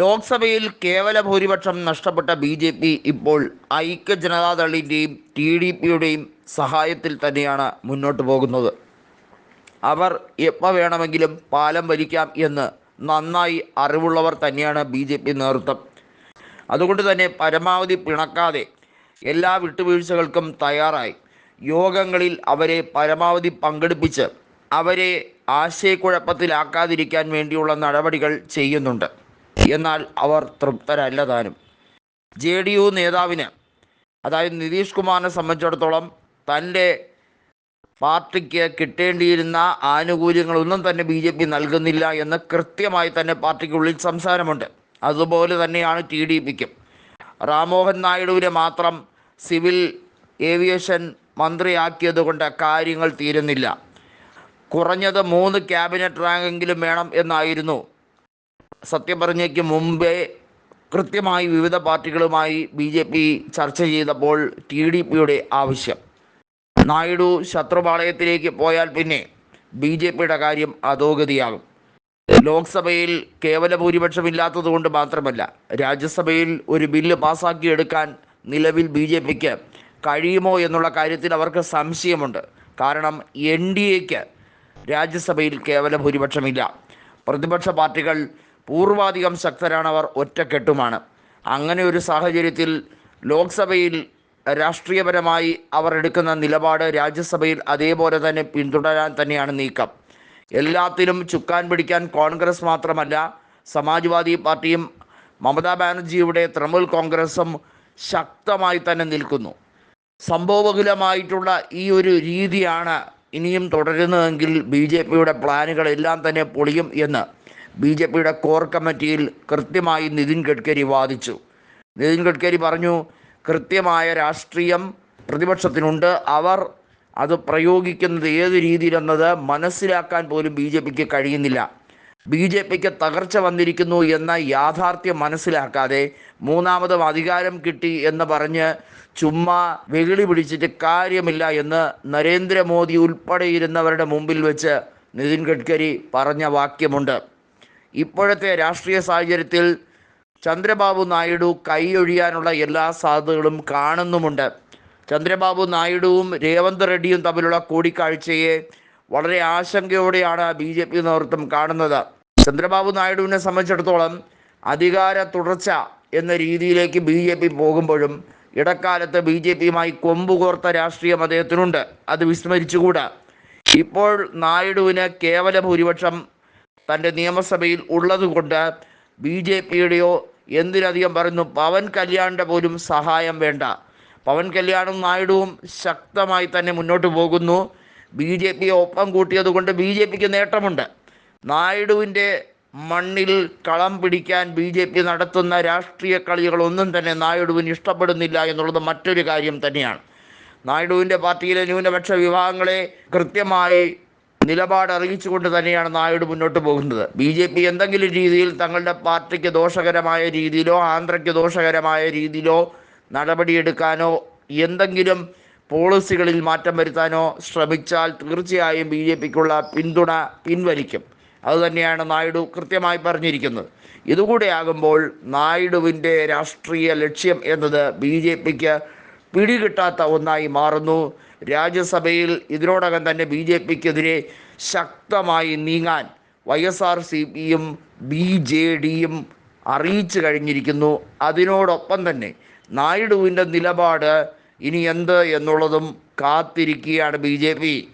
ലോക്സഭയിൽ കേവല ഭൂരിപക്ഷം നഷ്ടപ്പെട്ട ബി ജെ പി ഇപ്പോൾ ഐക്യ ജനതാദളിന്റെയും ടി ഡി പിയുടെയും സഹായത്തിൽ തന്നെയാണ് മുന്നോട്ട് പോകുന്നത്. അവർ എപ്പോൾ വേണമെങ്കിലും പാലം ഭരിക്കാം എന്ന് നന്നായി അറിവുള്ളവർ തന്നെയാണ് ബി ജെ പി നേതൃത്വം. അതുകൊണ്ട് തന്നെ പരമാവധി പിണക്കാതെ എല്ലാ വിട്ടുവീഴ്ചകൾക്കും തയ്യാറായി. യോഗങ്ങളിൽ അവരെ പരമാവധി പങ്കെടുപ്പിച്ച് അവരെ ആശയക്കുഴപ്പത്തിലാക്കാതിരിക്കാൻ വേണ്ടിയുള്ള നടപടികൾ ചെയ്യുന്നുണ്ട്. എന്നാൽ അവർ തൃപ്തരല്ല താനും ജെ ഡി യു നേതാവിന് അതായത് നിതീഷ് കുമാറിനെ സംബന്ധിച്ചിടത്തോളം തന്റെ പാർട്ടിക്ക് കിട്ടേണ്ടിയിരുന്ന ആനുകൂല്യങ്ങളൊന്നും തന്നെ ബി ജെ പി നൽകുന്നില്ല എന്ന് കൃത്യമായി തന്നെ പാർട്ടിക്കുള്ളിൽ സംസാരമുണ്ട്. അതുപോലെ തന്നെയാണ് ടി ഡി പിക്കും. റാംമോഹൻ നായിഡുവിനെ മാത്രം സിവിൽ ഏവിയേഷൻ മന്ത്രിയാക്കിയത് കൊണ്ട് കാര്യങ്ങൾ തീരുന്നില്ല. കുറഞ്ഞത് മൂന്ന് ക്യാബിനറ്റ് റാങ്കെങ്കിലും വേണം എന്നായിരുന്നു സത്യം പറഞ്ഞേക്ക് മുമ്പേ കൃത്യമായി വിവിധ പാർട്ടികളുമായി ബി ജെ പി ചർച്ച ചെയ്തപ്പോൾ ടി ഡി പിയുടെ ആവശ്യം. നായിഡു ശത്രുപാളയത്തിലേക്ക് പോയാൽ പിന്നെ ബി ജെ പിയുടെ കാര്യം അധോഗതിയാകും. ലോക്സഭയിൽ കേവല ഭൂരിപക്ഷമില്ലാത്തതുകൊണ്ട് മാത്രമല്ല രാജ്യസഭയിൽ ഒരു ബില്ല് പാസ്സാക്കിയെടുക്കാൻ നിലവിൽ ബി ജെ പിക്ക് കഴിയുമോ എന്നുള്ള കാര്യത്തിൽ അവർക്ക് സംശയമുണ്ട്. കാരണം എൻ ഡി എക്ക് രാജ്യസഭയിൽ കേവല ഭൂരിപക്ഷമില്ല. പ്രതിപക്ഷ പാർട്ടികൾ പൂർവാധികം ശക്തരാണവർ ഒറ്റക്കെട്ടുമാണ്. അങ്ങനെ ഒരു സാഹചര്യത്തിൽ ലോക്സഭയിൽ രാഷ്ട്രീയപരമായി അവർ എടുക്കുന്ന നിലപാട് രാജ്യസഭയിൽ അതേപോലെ തന്നെ പിന്തുടരാൻ തന്നെയാണ് നീക്കം. എല്ലാത്തിലും ചുക്കാൻ പിടിക്കാൻ കോൺഗ്രസ് മാത്രമല്ല സമാജ്വാദി പാർട്ടിയും മമതാ ബാനർജിയുടെ തൃണമൂൽ കോൺഗ്രസും ശക്തമായി തന്നെ നിൽക്കുന്നു. സംഭവബഹുലമായിട്ടുള്ള ഈ ഒരു രീതിയാണ് ഇനിയും തുടരുന്നതെങ്കിൽ ബി ജെ പിയുടെ പ്ലാനുകളെല്ലാം തന്നെ പൊളിയും എന്ന് ബി ജെ പിയുടെ കോർ കമ്മിറ്റിയിൽ കൃത്യമായി നിതിൻ ഗഡ്കരി വാദിച്ചു. നിതിൻ ഗഡ്കരി പറഞ്ഞു കൃത്യമായ രാഷ്ട്രീയം പ്രതിപക്ഷത്തിനുണ്ട്. അവർ അത് പ്രയോഗിക്കുന്നത് ഏത് രീതിയിലെന്നത് മനസ്സിലാക്കാൻ പോലും ബി ജെ പിക്ക് കഴിയുന്നില്ല. ബി ജെ പിക്ക് തകർച്ച വന്നിരിക്കുന്നു എന്ന യാഥാർത്ഥ്യം മനസ്സിലാക്കാതെ മൂന്നാമതും അധികാരം കിട്ടി എന്ന് പറഞ്ഞ് ചുമ്മാ വെകിളി പിടിച്ചിട്ട് കാര്യമില്ല എന്ന് നരേന്ദ്രമോദി ഉൾപ്പെടെയിരുന്നവരുടെ മുമ്പിൽ വെച്ച് നിതിൻ ഗഡ്കരി പറഞ്ഞ വാക്യമുണ്ട്. ഇപ്പോഴത്തെ രാഷ്ട്രീയ സാഹചര്യത്തിൽ ചന്ദ്രബാബു നായിഡു കൈയൊഴിയാനുള്ള എല്ലാ സാധ്യതകളും കാണുന്നുമുണ്ട്. ചന്ദ്രബാബു നായിഡുവും രേവന്ത് റെഡ്ഡിയും തമ്മിലുള്ള കൂടിക്കാഴ്ചയെ വളരെ ആശങ്കയോടെയാണ് ബി ജെ പി നേതൃത്വം കാണുന്നത്. ചന്ദ്രബാബു നായിഡുവിനെ സംബന്ധിച്ചിടത്തോളം അധികാര തുടർച്ച എന്ന രീതിയിലേക്ക് ബി ജെ പി പോകുമ്പോഴും ഇടക്കാലത്ത് ബി ജെ പിയുമായി കൊമ്പുകോർത്ത രാഷ്ട്രീയം അദ്ദേഹത്തിനുണ്ട് അത് വിസ്മരിച്ചുകൂടാ. ഇപ്പോൾ നായിഡുവിന് കേവല ഭൂരിപക്ഷം തന്റെ നിയമസഭയിൽ ഉള്ളതുകൊണ്ട് ബി ജെ പിയുടെയോ എന്തിനധികം പറയുന്നു പവൻ കല്യാണിന്റെ പോലും സഹായം വേണ്ട. പവൻ കല്യാണും നായിഡുവും ശക്തമായി തന്നെ മുന്നോട്ട് പോകുന്നു. ബി ജെ പിയെ ഒപ്പം കൂട്ടിയതുകൊണ്ട് ബി ജെ പിക്ക് നേട്ടമുണ്ട്. നായിഡുവിന്റെ മണ്ണിൽ കളം പിടിക്കാൻ ബി ജെ പി നടത്തുന്ന രാഷ്ട്രീയ കളികളൊന്നും തന്നെ നായിഡുവിന് ഇഷ്ടപ്പെടുന്നില്ല എന്നുള്ളത് മറ്റൊരു കാര്യം തന്നെയാണ്. നായിഡുവിന്റെ പാർട്ടിയിലെ ന്യൂനപക്ഷ വിഭാഗങ്ങളെ കൃത്യമായി നിലപാട് അറിയിച്ചുകൊണ്ട് തന്നെയാണ് നായിഡു മുന്നോട്ട് പോകുന്നത്. ബി ജെ പി എന്തെങ്കിലും രീതിയിൽ തങ്ങളുടെ പാർട്ടിക്ക് ദോഷകരമായ രീതിയിലോ ആന്ധ്രയ്ക്ക് ദോഷകരമായ രീതിയിലോ നടപടിയെടുക്കാനോ എന്തെങ്കിലും പോളിസികളിൽ മാറ്റം വരുത്താനോ ശ്രമിച്ചാൽ തീർച്ചയായും ബി ജെ പിക്കുള്ള പിന്തുണ പിൻവലിക്കും. അതുതന്നെയാണ് നായിഡു കൃത്യമായി പറഞ്ഞിരിക്കുന്നത്. ഇതുകൂടെ ആകുമ്പോൾ നായിഡുവിന്റെ രാഷ്ട്രീയ ലക്ഷ്യം എന്നത് ബി ജെ പിക്ക് പിടികിട്ടാത്ത ഒന്നായി മാറുന്നു. രാജ്യസഭയിൽ ഇതിനോടകം തന്നെ ബി ജെ പിക്കെതിരെ ശക്തമായി നീങ്ങാൻ വൈ എസ് ആർ സി പിയും ബി ജെ ഡിയും അറിയിച്ചു കഴിഞ്ഞിരിക്കുന്നു. അതിനോടൊപ്പം തന്നെ നായിഡുവിന്റെ നിലപാട് ഇനി എന്ത് എന്നുള്ളതും കാത്തിരിക്കുകയാണ് ബി ജെ പി.